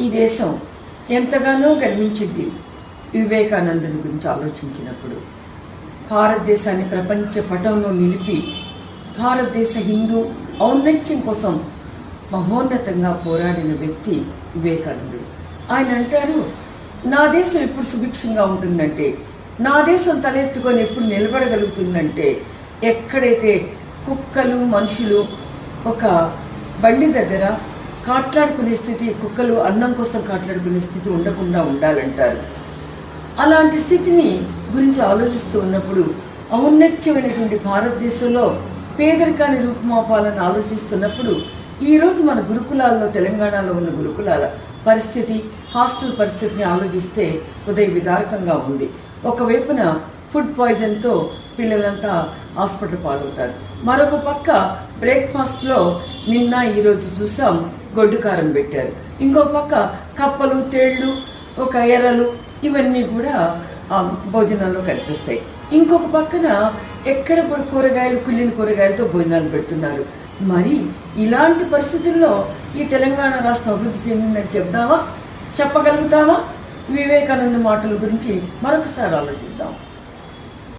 ఈ దేశం ఎంతగానో గర్వించింది వివేకానందుని గురించి ఆలోచించినప్పుడు. భారతదేశాన్ని ప్రపంచ పటంలో నిలిపి భారతదేశ హిందూ ఔన్నత్యం కోసం మహోన్నతంగా పోరాడిన వ్యక్తి వివేకానందుడు. ఆయన అంటారు నా దేశం ఎప్పుడు సుభిక్షంగా ఉంటుందంటే నా దేశం తలెత్తుకొని ఎప్పుడు నిలబడగలుగుతుందంటే ఎక్కడైతే కుక్కలు మనుషులు ఒక బండి దగ్గర కాట్లాడుకునే స్థితి కుక్కలు అన్నం కోసం కాట్లాడుకునే స్థితి ఉండకుండా ఉండాలంటారు. అలాంటి స్థితిని గురించి ఆలోచిస్తూ ఉన్నప్పుడు ఔన్నత్యమైనటువంటి భారతదేశంలో పేదరికాన్ని రూపుమాపాలని ఆలోచిస్తున్నప్పుడు ఈరోజు మన గురుకులాల్లో తెలంగాణలో ఉన్న గురుకులాల పరిస్థితి హాస్టల్ పరిస్థితిని ఆలోచిస్తే ఉదయ విదారకంగా ఉంది. ఒకవైపున ఫుడ్ పాయిజన్తో పిల్లలంతా హాస్పిటల్ పాలవుతారు. మరొక పక్క బ్రేక్ఫాస్ట్లో నిన్న ఈరోజు చూసాం గొడ్డు కారం పెట్టారు. ఇంకో పక్క కప్పలు తేళ్ళు ఒక ఎర్రలు ఇవన్నీ కూడా ఆ, భోజనాల్లో కనిపిస్తాయి. ఇంకొక పక్కన ఎక్కడ కూరగాయలు కుళ్ళిన కూరగాయలతో భోజనాలు పెడుతున్నారు. మరి ఇలాంటి పరిస్థితుల్లో ఈ తెలంగాణ రాష్ట్రం అభివృద్ధి చెందిందని చెప్దామా? చెప్పగలుగుతామా? వివేకానంద మాటల గురించి మరొకసారి ఆలోచిద్దాం.